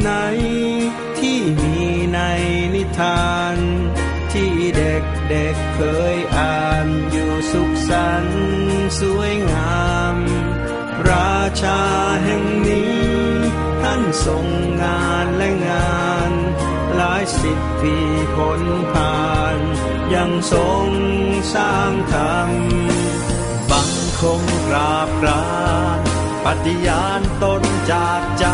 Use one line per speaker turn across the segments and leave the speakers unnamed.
ไหน ที่มีในนิทาน ที่เด็กเด็กเคยอ่านอยู่สุขสันต์สวยงาม ราชาแห่งนี้ ท่านทรงงานและงาน หลายสิบปีผลผ่าน ยังทรงสร้างธรรมบังคมกราบกรานปฏิญาณตนจากใจ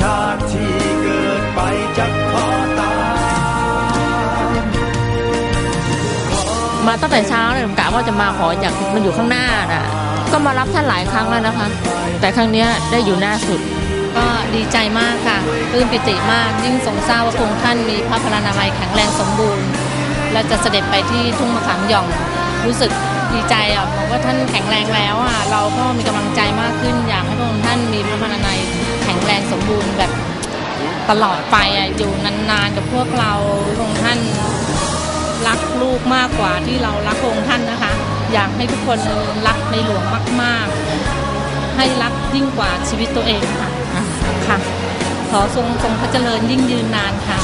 ชาติที่เกิดไปจะขอตาม
มาตั้งแต่เช้าเลยกะว่าจะมาขออยากมันอยู่ข้างหน้าน่ะ ก็มารับท่านหลายครั้งแล้วนะคะ แต่ครั้งเนี้ยได้อยู่หน้าสุด
ก็ดีใจมากค่ะปลื้มปิติมาก ยิ่งทรงทราบว่าพระองค์ท่านมีพระพลานามัยแข็งแรงสมบูรณ์ และจะเสด็จไปที่ทุ่งมะขามหย่อง รู้สึกดีใจอะบอกว่าท่านแข็งแรงแล้วอะเราก็มีกำลังใจมากขึ้นอยากให้พระองค์ท่านมี ตลอดไปอะอยู่นานๆกับพวกเราพระองค์ท่านรักลูกมากกว่าที่เรารักองค์ท่านนะคะ อยากให้ทุกคนรักในหลวงมากๆ ให้รักยิ่งกว่าชีวิตตัวเองค่ะค่ะขอทรงทรงพระเจริญยิ่งยืนนานค่ะ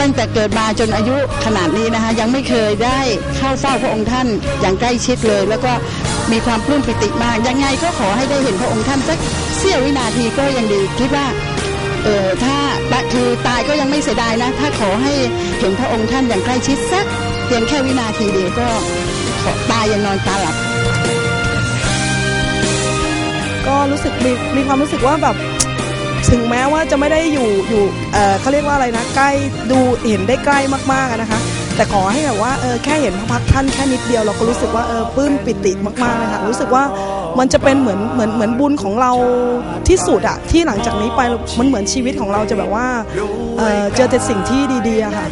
ตั้งแต่เกิดมาจนอายุขนาดนี้นะคะ ยังไม่เคยได้เข้าเฝ้าพระองค์ท่านอย่างใกล้ชิดเลย แล้วก็ มีความปลื้มปิติมาก ยังไงก็ขอให้ได้เห็นพระองค์ท่านสักเสี้ยววินาทีก็ยังดีคิดว่าเออถ้าคือตายก็ยังไม่เสียดายนะ ถ้าขอให้เห็นพระองค์ท่านอย่างใกล้ชิดสักเพียงแค่วินาทีเดียวก็ขอตายยังนอนตาหลับ
ก็รู้สึกมีมีความรู้สึกว่าแบบ ถึงแม้ว่าจะไม่ได้อยู่อยู่เออเขาเรียกว่าอะไรนะใกล้ดูเห็นได้ใกล้มากๆนะคะ แต่ขอให้แบบว่าเออแค่เห็นพระพักท่านแค่นิดเดียวเราก็รู้สึกว่าเออปลื้มปิติมากๆเลยค่ะรู้สึกว่ามันจะเป็นเหมือนเหมือนเหมือนบุญของเราที่สุดอะที่หลังจากนี้ไปมันเหมือนชีวิตของเราจะแบบว่าเออเจอแต่สิ่งที่ดีๆค่ะ